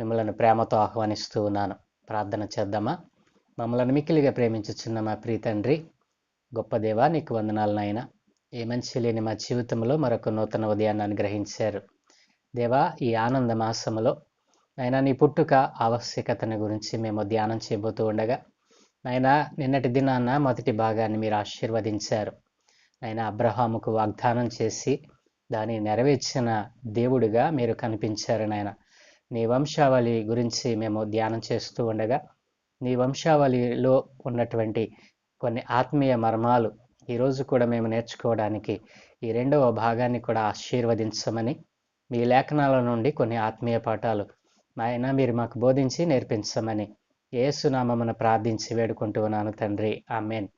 మిమ్మల్ని ప్రేమతో ఆహ్వానిస్తూ ఉన్నాను. ప్రార్థన చేద్దామా? మమ్మల్ని మిక్కిలిగా ప్రేమించుచున్న మా ప్రీతండ్రి గొప్ప దేవా నీకు వందనాలు నాయన. ఏ మంచి లేని మా జీవితంలో మరొక నూతన ఉదయాన్ని అనుగ్రహించారు. దేవా ఈ ఆనంద మాసములో నాయన నీ పుట్టుక ఆవశ్యకతను గురించి మేము ధ్యానం చేయబోతూ ఉండగా నాయన నిన్నటి దినాన మొదటి భాగాన్ని మీరు ఆశీర్వదించారు. నాయన అబ్రహాముకు వాగ్దానం చేసి దాన్ని నెరవేర్చిన దేవుడిగా మీరు కనిపించారు నాయన. నీ వంశావళి గురించి మేము ధ్యానం చేస్తూ ఉండగా నీ వంశావళిలో ఉన్నటువంటి కొన్ని ఆత్మీయ మర్మాలు ఈరోజు కూడా మేము నేర్చుకోవడానికి ఈ రెండవ భాగాన్ని కూడా ఆశీర్వదించమని మీ లేఖనాల నుండి కొన్ని ఆత్మీయ పాఠాలు నాయన మీరు మాకు బోధించి నేర్పించమని ఏసునామమున ప్రార్థించి వేడుకుంటూ ఉన్నాను తండ్రి. ఆమెన్.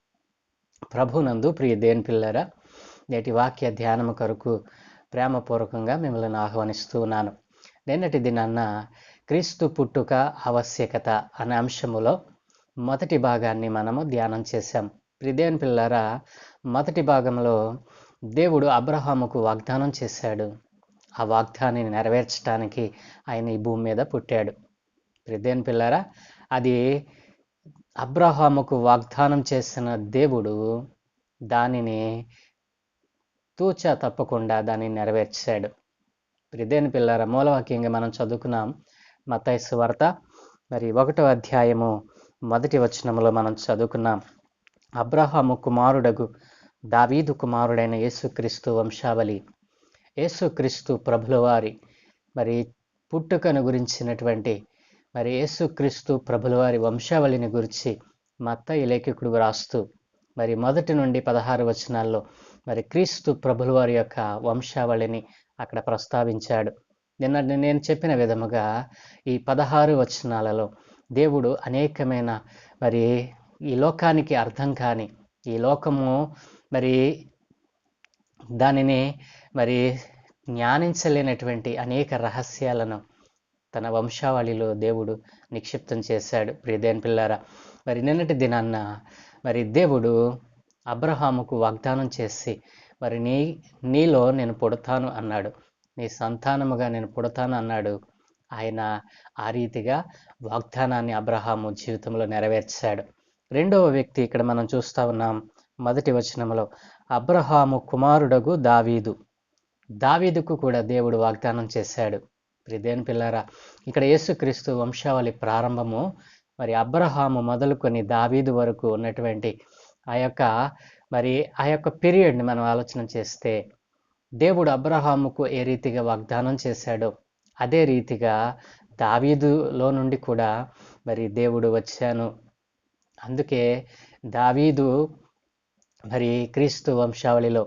ప్రభునందు ప్రియ దేని పిల్లరా నేటి వాక్య ధ్యానము కొరకు ప్రేమపూర్వకంగా మిమ్మల్ని ఆహ్వానిస్తూ ఉన్నాను. నిన్నటి దినాన్న క్రీస్తు పుట్టుక ఆవశ్యకత అనే అంశములో మొదటి భాగాన్ని మనము ధ్యానం చేశాం. ప్రిదేన్ పిల్లరా మొదటి భాగంలో దేవుడు అబ్రహాముకు వాగ్దానం చేశాడు. ఆ వాగ్దానాన్ని నెరవేర్చడానికి ఆయన ఈ భూమి మీద పుట్టాడు. ప్రిదేన్ పిల్లరా అది అబ్రహాముకు వాగ్దానం చేసిన దేవుడు దానిని తూచా తప్పకుండా దాన్ని నెరవేర్చాడు. ప్రిదేని పిల్లర మూలవాక్యంగా మనం చదువుకున్నాం మతైసు వార్త. మరి ఒకటో అధ్యాయము మొదటి వచనంలో మనం చదువుకున్నాం. అబ్రహాము కుమారుడగు దావీదు కుమారుడైన యేసుక్రీస్తు వంశావళి. యేసుక్రీస్తు ప్రభులవారి మరి పుట్టుకను గురించినటువంటి మరి యేసుక్రీస్తు ప్రభులవారి వంశావళిని గురించి మత్త లేఖకుడు రాస్తూ మరి మొదటి నుండి పదహారు వచనాల్లో మరి క్రీస్తు ప్రభులవారి యొక్క వంశావళిని అక్కడ ప్రస్తావించాడు. నిన్న నేను చెప్పిన విధముగా ఈ పదహారు వచనాలలో దేవుడు అనేకమైన మరి ఈ లోకానికి అర్థం కాని ఈ లోకము మరి దానిని మరి జ్ఞానించలేనటువంటి అనేక రహస్యాలను తన వంశావళిలో దేవుడు నిక్షిప్తం చేశాడు. ప్రియదేన్ పిల్లారా మరి నిన్నటి దినాన్న మరి దేవుడు అబ్రహాముకు వాగ్దానం చేసి మరి నీ నీలో నేను పుడతాను అన్నాడు. నీ సంతానముగా నేను పుడతాను అన్నాడు. ఆయన ఆ రీతిగా వాగ్దానాన్ని అబ్రహాము జీవితంలో నెరవేర్చాడు. రెండవ వ్యక్తి ఇక్కడ మనం చూస్తా ఉన్నాం. మొదటి వచనంలో అబ్రహాము కుమారుడగు దావీదు. దావీదుకు కూడా దేవుడు వాగ్దానం చేశాడు. ప్రిదేన్ పిల్లారా ఇక్కడ యేసుక్రీస్తు వంశావళి ప్రారంభము మరి అబ్రహాము మొదలుకొని దావీదు వరకు ఉన్నటువంటి ఆ యొక్క మరి ఆ యొక్క పీరియడ్ని మనం ఆలోచన చేస్తే దేవుడు అబ్రహాముకు ఏ రీతిగా వాగ్దానం చేశాడో అదే రీతిగా దావీదులో నుండి కూడా మరి దేవుడు వచ్చాను. అందుకే దావీదు మరి క్రీస్తు వంశావళిలో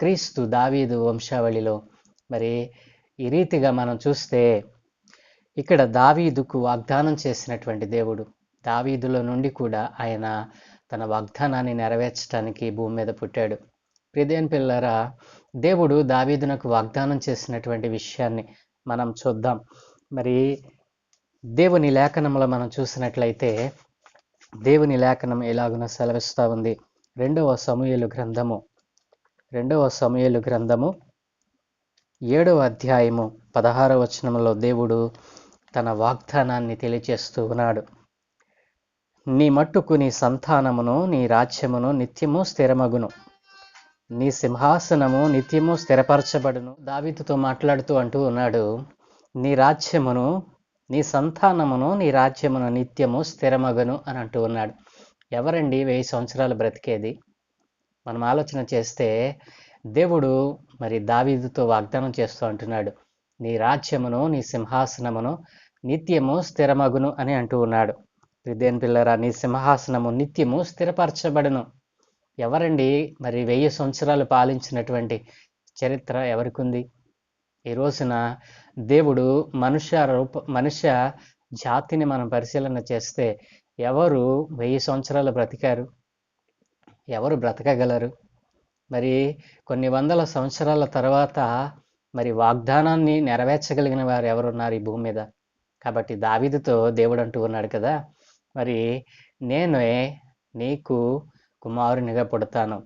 క్రీస్తు దావీదు వంశావళిలో మరి ఈ రీతిగా మనం చూస్తే ఇక్కడ దావీదుకు వాగ్దానం చేసినటువంటి దేవుడు దావీదులో నుండి కూడా ఆయన తన వాగ్దానాన్ని నెరవేర్చడానికి భూమి మీద పుట్టాడు. ప్రిదేన్ పిల్లరా దేవుడు దావీదునకు వాగ్దానం చేసినటువంటి విషయాన్ని మనం చూద్దాం. మరి దేవుని లేఖనంలో మనం చూసినట్లయితే దేవుని లేఖనం ఎలాగున సెలవిస్తూ ఉంది. రెండవ సమూహలు గ్రంథము రెండవ సమూహలు గ్రంథము ఏడవ అధ్యాయము పదహారవ వచనంలో దేవుడు తన వాగ్దానాన్ని తెలియచేస్తూ ఉన్నాడు. నీ మట్టుకు నీ సంతానమును నీ రాజ్యమును నిత్యము స్థిరమగును. నీ సింహాసనము నిత్యము స్థిరపరచబడును. దావితుతో మాట్లాడుతూ అంటూ ఉన్నాడు నీ రాజ్యమును నీ సంతానమును నీ రాజ్యమును నిత్యము స్థిరమగును అని అంటూ ఉన్నాడు. ఎవరండి వెయ్యి సంవత్సరాలు బ్రతికేది? మనం ఆలోచన చేస్తే దేవుడు మరి దావీదుతో వాగ్దానం చేస్తూ అంటున్నాడు నీ రాజ్యమును నీ సింహాసనమును నిత్యము స్థిరమగును అని అంటూ ఉన్నాడు. దేని పిల్లరా నీ సింహాసనము నిత్యము స్థిరపరచబడను. ఎవరండి మరి వెయ్యి సంవత్సరాలు పాలించినటువంటి చరిత్ర ఎవరికి ఉంది ఈ రోజున దేవుడు మనుష్య రూప మనుష్య జాతిని మనం పరిశీలన చేస్తే ఎవరు వెయ్యి సంవత్సరాలు బ్రతికారు? ఎవరు బ్రతకగలరు? మరి కొన్ని వందల సంవత్సరాల తర్వాత మరి వాగ్దానాన్ని నెరవేర్చగలిగిన వారు ఎవరున్నారు ఈ భూమి మీద? కాబట్టి దావిదితో దేవుడు అంటూ ఉన్నాడు కదా మరి నేనే నీకు కుమారునిగా పుడతాను.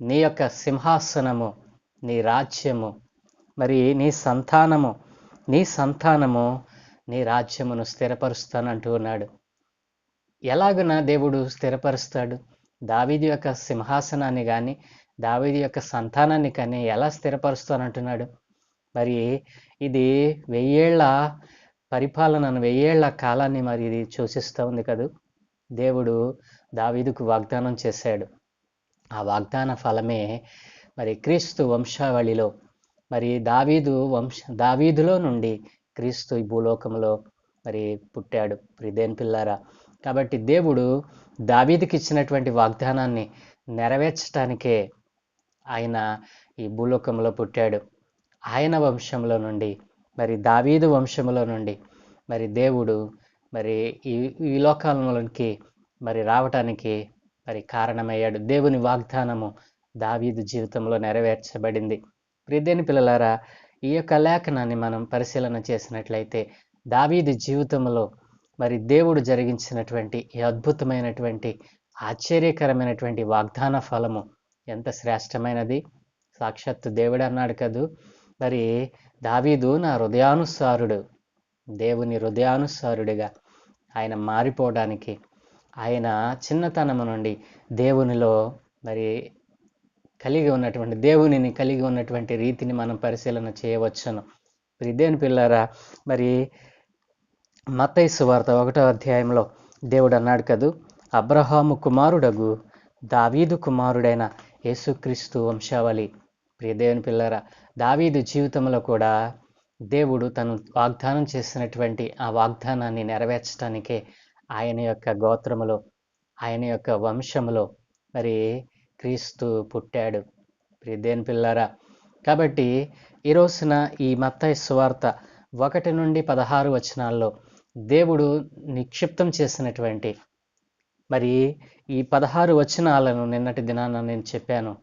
నీ యొక్క సింహాసనము నీ రాజ్యము మరి నీ సంతానము నీ సంతానము నీ రాజ్యమును స్థిరపరుస్తానంటూ ఉన్నాడు. ఎలాగున దేవుడు స్థిరపరుస్తాడు? దావీది యొక్క సింహాసనాన్ని కానీ దావీది యొక్క సంతానాన్ని కానీ ఎలా స్థిరపరుస్తానంటున్నాడు మరి ఇది వెయ్యేళ్ళ పరిపాలనను వెయ్యేళ్ళ కాలాన్ని మరి ఇది సూచిస్తూ ఉంది కదా. దేవుడు దావీదుకు వాగ్దానం చేశాడు. ఆ వాగ్దాన ఫలమే మరి క్రీస్తు వంశావళిలో మరి దావీదు వంశ దావీదులో నుండి క్రీస్తు ఈ భూలోకంలో మరి పుట్టాడు. ప్రిదేన్ పిల్లారా కాబట్టి దేవుడు దావీదుకి ఇచ్చినటువంటి వాగ్దానాన్ని నెరవేర్చడానికే ఆయన ఈ భూలోకంలో పుట్టాడు. ఆయన వంశంలో నుండి మరి దావీదు వంశంలో నుండి మరి దేవుడు మరి ఈ ఈ లోకాలలోనికి మరి రావటానికి మరి కారణమయ్యాడు. దేవుని వాగ్దానము దావీదు జీవితంలో నెరవేర్చబడింది. ప్రిదేని పిల్లలారా ఈ యొక్క లేఖనాన్ని మనం పరిశీలన చేసినట్లయితే దావీదు జీవితంలో మరి దేవుడు జరిగించినటువంటి ఈ అద్భుతమైనటువంటి ఆశ్చర్యకరమైనటువంటి వాగ్దాన ఫలము ఎంత శ్రేష్టమైనది. సాక్షాత్తు దేవుడు అన్నాడు కదూ మరి దావీదు నా హృదయానుసారుడు దేవుని హృదయానుసారుడిగా ఆయన మారిపోవడానికి ఆయన చిన్నతనము నుండి దేవునిలో మరి కలిగి ఉన్నటువంటి దేవునిని కలిగి ఉన్నటువంటి రీతిని మనం పరిశీలన చేయవచ్చును. ఇదేని పిల్లారా మరి మతైసు వార్త ఒకటో అధ్యాయంలో దేవుడు అన్నాడు కదూ అబ్రహాము కుమారుడగు దావీదు కుమారుడైన యేసుక్రీస్తు వంశావళి. ప్రియదేవుని పిల్లరా దావీదు జీవితంలో కూడా దేవుడు తను వాగ్దానం చేసినటువంటి ఆ వాగ్దానాన్ని నెరవేర్చడానికే ఆయన యొక్క గోత్రములో ఆయన యొక్క వంశములో మరి క్రీస్తు పుట్టాడు. ప్రియ పిల్లరా కాబట్టి ఈ రోజున ఈ మత్తయి సువార్త ఒకటి నుండి పదహారు వచనాల్లో దేవుడు నిక్షిప్తం చేసినటువంటి మరి ఈ పదహారు వచనాలను నిన్నటి దినాన నేను చెప్పాను.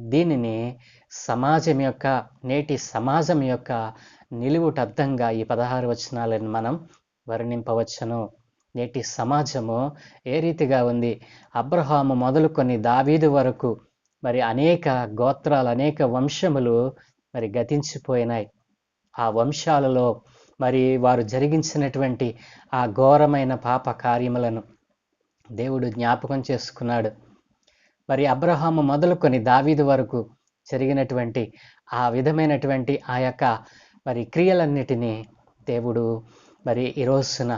దీనిని సమాజం యొక్క నేటి సమాజం యొక్క నిలువుటద్దంగా ఈ పదహారు వచనాలను మనం వర్ణింపవచ్చును. నేటి సమాజము ఏ రీతిగా ఉంది? అబ్రహాము మొదలుకొని దావీదు వరకు మరి అనేక గోత్రాలు అనేక వంశములు మరి గతించిపోయినాయి. ఆ వంశాలలో మరి వారు జరిగించినటువంటి ఆ ఘోరమైన పాప కార్యములను దేవుడు జ్ఞాపకం చేసుకున్నాడు. మరి అబ్రహాము మొదలుకొని దావీదు వరకు జరిగినటువంటి ఆ విధమైనటువంటి ఆ యొక్క మరి క్రియలన్నిటినీ దేవుడు మరి ఈ రోజున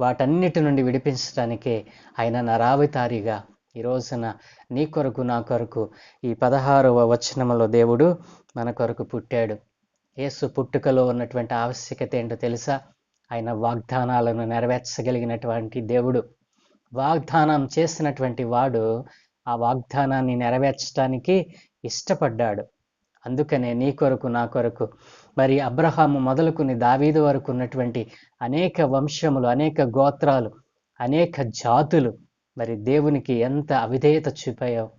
వాటన్నిటి నుండి విడిపించడానికే ఆయన నరావితారిగా ఈ రోజున నీ కొరకు నా కొరకు ఈ పదహారవ వచనంలో దేవుడు మన కొరకు పుట్టాడు. యేసు పుట్టుకలో ఉన్నటువంటి ఆవశ్యకత ఏంటో తెలుసా? ఆయన వాగ్దానాలను నెరవేర్చగలిగినటువంటి దేవుడు. వాగ్దానం చేసినటువంటి వాడు ఆ వాగ్దానాన్ని నెరవేర్చడానికి ఇష్టపడ్డాడు. అందుకనే నీ కొరకు నా కొరకు. మరి అబ్రహాము మొదలుకుని దావీదు వరకు ఉన్నటువంటి అనేక వంశములు అనేక గోత్రాలు అనేక జాతులు మరి దేవునికి ఎంత అవిధేయత చూపాయో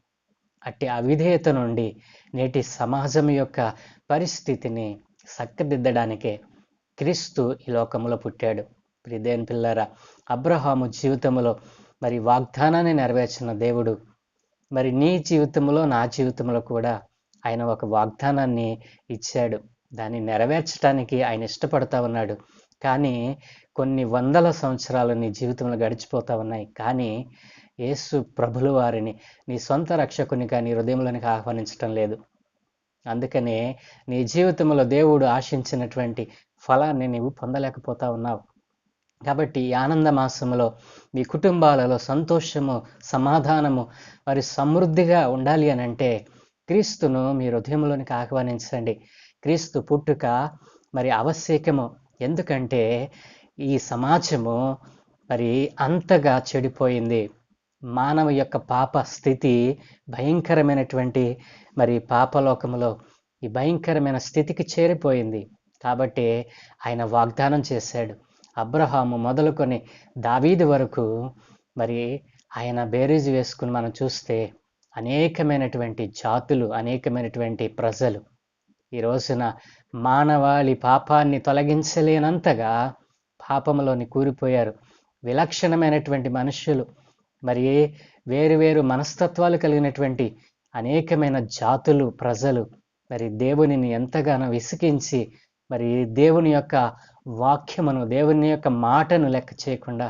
అట్టి అవిధేయత నుండి నేటి సమాజం యొక్క పరిస్థితిని చక్కదిద్దడానికే క్రీస్తు ఈ లోకంలో పుట్టాడు. ప్రిదేన్ పిల్లరా అబ్రహాము జీవితంలో మరి వాగ్దానాన్ని నెరవేర్చిన దేవుడు మరి నీ జీవితంలో నా జీవితంలో కూడా ఆయన ఒక వాగ్దానాన్ని ఇచ్చాడు. దాన్ని నెరవేర్చడానికి ఆయన ఇష్టపడతా ఉన్నాడు. కానీ కొన్ని వందల సంవత్సరాలు నీ జీవితంలో గడిచిపోతా ఉన్నాయి. కానీ యేసు ప్రభుల వారిని నీ సొంత రక్షకునిగా నీ హృదయంలోనికి ఆహ్వానించటం లేదు. అందుకనే నీ జీవితంలో దేవుడు ఆశించినటువంటి ఫలాన్ని నీవు పొందలేకపోతా ఉన్నావు. కాబట్టి ఈ ఆనంద మాసములో మీ కుటుంబాలలో సంతోషము సమాధానము మరి సమృద్ధిగా ఉండాలి అని అంటే క్రీస్తును మీ హృదయంలోనికి ఆహ్వానించండి. క్రీస్తు పుట్టుక మరి ఆవశ్యకము. ఎందుకంటే ఈ సమాజము మరి అంతగా చెడిపోయింది. మానవ యొక్క పాప స్థితి భయంకరమైనటువంటి మరి పాపలోకములో ఈ భయంకరమైన స్థితికి చేరిపోయింది. కాబట్టి ఆయన వాగ్దానం చేశాడు. అబ్రహాము మొదలుకొని దావీది వరకు మరి ఆయన బేరీజ్ వేసుకుని మనం చూస్తే అనేకమైనటువంటి జాతులు అనేకమైనటువంటి ప్రజలు. ఈ రోజున మానవాళి పాపాన్ని తొలగించలేనంతగా పాపంలోని కూరిపోయారు. విలక్షణమైనటువంటి మనుషులు మరి వేరు వేరు మనస్తత్వాలు కలిగినటువంటి అనేకమైన జాతులు ప్రజలు మరి దేవునిని ఎంతగానో విసికించి మరి దేవుని యొక్క వాక్యమును దేవుని యొక్క మాటను లెక్క చేయకుండా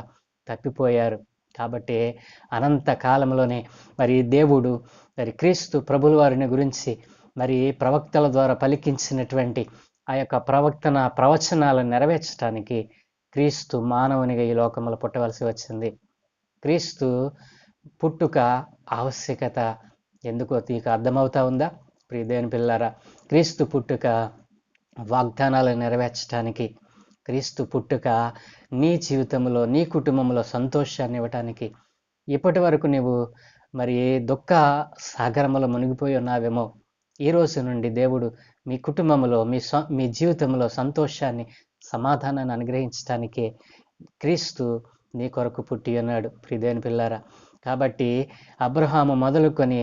తప్పిపోయారు. కాబట్టి అనంత కాలంలోనే మరి దేవుడు మరి క్రీస్తు ప్రభుల వారిని గురించి మరి ప్రవక్తల ద్వారా పలికించినటువంటి ఆ యొక్క ప్రవక్తన ప్రవచనాలను నెరవేర్చడానికి క్రీస్తు మానవునిగా ఈ లోకంలో పుట్టవలసి వచ్చింది. క్రీస్తు పుట్టుక ఆవశ్యకత ఎందుకో తీక అర్థమవుతా ఉందా? ప్రియ దేవుని పిల్లారా క్రీస్తు పుట్టుక వాగ్దానాలు నెరవేర్చడానికి క్రీస్తు పుట్టుక నీ జీవితంలో నీ కుటుంబంలో సంతోషాన్ని ఇవ్వటానికి ఇప్పటి వరకు నువ్వు మరి దుఃఖ సాగరంలో మునిగిపోయి ఉన్నావేమో ఈ రోజు నుండి దేవుడు మీ కుటుంబంలో మీ సొ మీ జీవితంలో సంతోషాన్ని సమాధానాన్ని అనుగ్రహించడానికి క్రీస్తు నీ కొరకు పుట్టి ఉన్నాడు ప్రిదేని పిల్లారా. కాబట్టి అబ్రహాము మొదలుకొని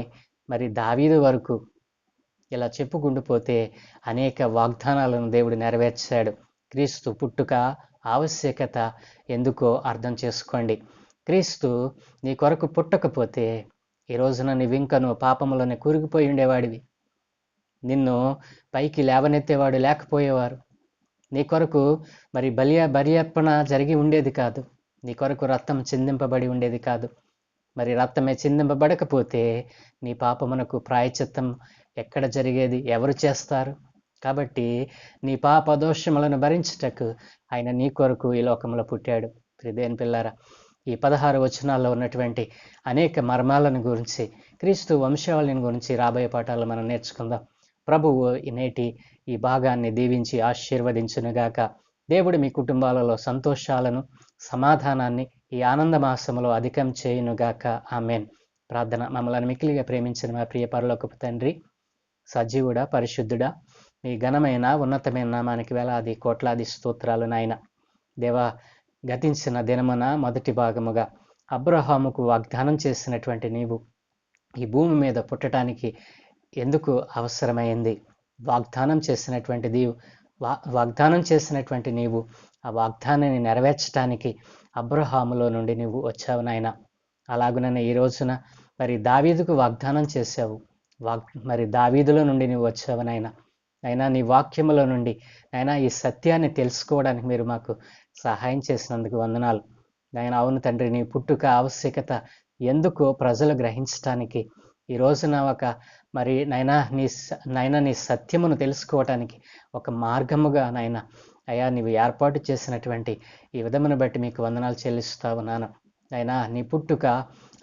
మరి దావీదు వరకు ఇలా చెప్పుకుండిపోతే అనేక వాగ్దానాలను దేవుడు నెరవేర్చాడు. క్రీస్తు పుట్టుక ఆవశ్యకత ఎందుకో అర్థం చేసుకోండి. క్రీస్తు నీ కొరకు పుట్టకపోతే ఈ రోజున నీవింకను పాపములోనే కూరుకుపోయి ఉండేవాడివి. నిన్ను పైకి లేవనెత్తేవాడు లేకపోయేవారు. నీ కొరకు మరి బలియ బలియర్పణ జరిగి ఉండేది కాదు. నీ కొరకు రక్తం చిందింపబడి ఉండేది కాదు. మరి రక్తమే చిందింపబడకపోతే నీ పాపమునకు ప్రాయచిత్తం ఎక్కడ జరిగేది? ఎవరు చేస్తారు? కాబట్టి నీ పాప దోషములను భరించుటకు ఆయన నీ కొరకు ఈ లోకంలో పుట్టాడు. హృదయన్ పిల్లారా ఈ పదహారు వచనాల్లో ఉన్నటువంటి అనేక మర్మాలను గురించి క్రీస్తు వంశావళిని గురించి రాబోయే పాఠాలు మనం నేర్చుకుందాం. ప్రభువు నేటి ఈ భాగాన్ని దీవించి ఆశీర్వదించునుగాక. దేవుడు మీ కుటుంబాలలో సంతోషాలను సమాధానాన్ని ఈ ఆనంద మాసములో అధికం చేయునుగాక. ఆమెన్. ప్రార్థన మమ్మల్ని మిక్కిలిగా ప్రేమించిన మా ప్రియ పరలోకపు తండ్రి సజీవుడా పరిశుద్ధుడా. మీ ఘనమైన ఉన్నతమైన నామానికి వేలాది కోట్లాది స్తోత్రాలు నాయన. దేవా గతించిన దినమున మొదటి భాగముగా అబ్రహాముకు వాగ్దానం చేసినటువంటి నీవు ఈ భూమి మీద పుట్టడానికి ఎందుకు అవసరమైంది? వాగ్దానం చేసినటువంటి నీవు వా వాగ్దానం చేసినటువంటి నీవు ఆ వాగ్దానాన్ని నెరవేర్చడానికి అబ్రహాములో నుండి నువ్వు వచ్చావు నాయన. అలాగుననే ఈ రోజున మరి దావీదుకు వాగ్దానం చేశావు. వాక్ మరి దావీదులో నుండి నువ్వు వచ్చావు నాయన అయినా నీ వాక్యములో నుండి అయినా ఈ సత్యాన్ని తెలుసుకోవడానికి మీరు మాకు సహాయం చేసినందుకు వందనాలు. నాయన అవును తండ్రి నీ పుట్టుక ఆవశ్యకత ఎందుకో ప్రజలు గ్రహించటానికి ఈ రోజున ఒక మరి నైనా నీ నైనా నీ సత్యమును తెలుసుకోవటానికి ఒక మార్గముగా నాయన అయ్యా నీవు ఏర్పాటు చేసినటువంటి ఈ విధమును బట్టి మీకు వందనాలు చెల్లిస్తావు నాన్న అయినా నీ పుట్టుక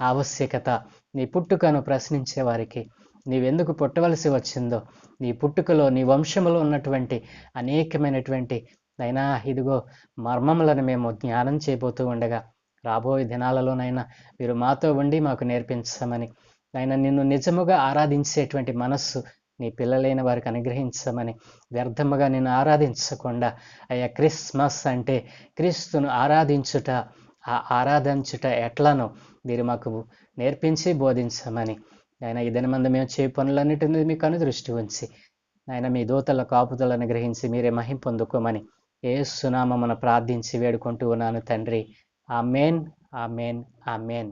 ఆవశ్యకత నీ పుట్టుకను ప్రశ్నించే వారికి నీవెందుకు పుట్టవలసి వచ్చిందో? నీ పుట్టుకలో నీ వంశములో ఉన్నటువంటి అనేకమైనటువంటి అయినా ఇదిగో మర్మములను మేము జ్ఞానం చేయబోతూ ఉండగా రాబోయే దినాలలోనైనా మీరు మాతో ఉండి మాకు నేర్పించమని ఆయన నిన్ను నిజముగా ఆరాధించేటువంటి మనస్సు నీ పిల్లలైన వారికి అనుగ్రహించమని వ్యర్థముగా నిన్ను ఆరాధించకుండా అయ్యా క్రిస్మస్ అంటే క్రీస్తును ఆరాధించుట ఆ ఆరాధించుట ఎట్లనో మీరు మాకు నేర్పించి బోధించమని ఆయన ఈ దినమందు మేము చే పనులన్నిటిని మీద మీకు అనుదృష్టి ఉంచి ఆయన మీ దూతల కాపుదలను గ్రహించి మీరే మహిం పొందుకోమని ఏ సునామమున ప్రార్థించి వేడుకుంటూ ఉన్నాను తండ్రి. ఆ మేన్ ఆ మేన్ ఆ మేన్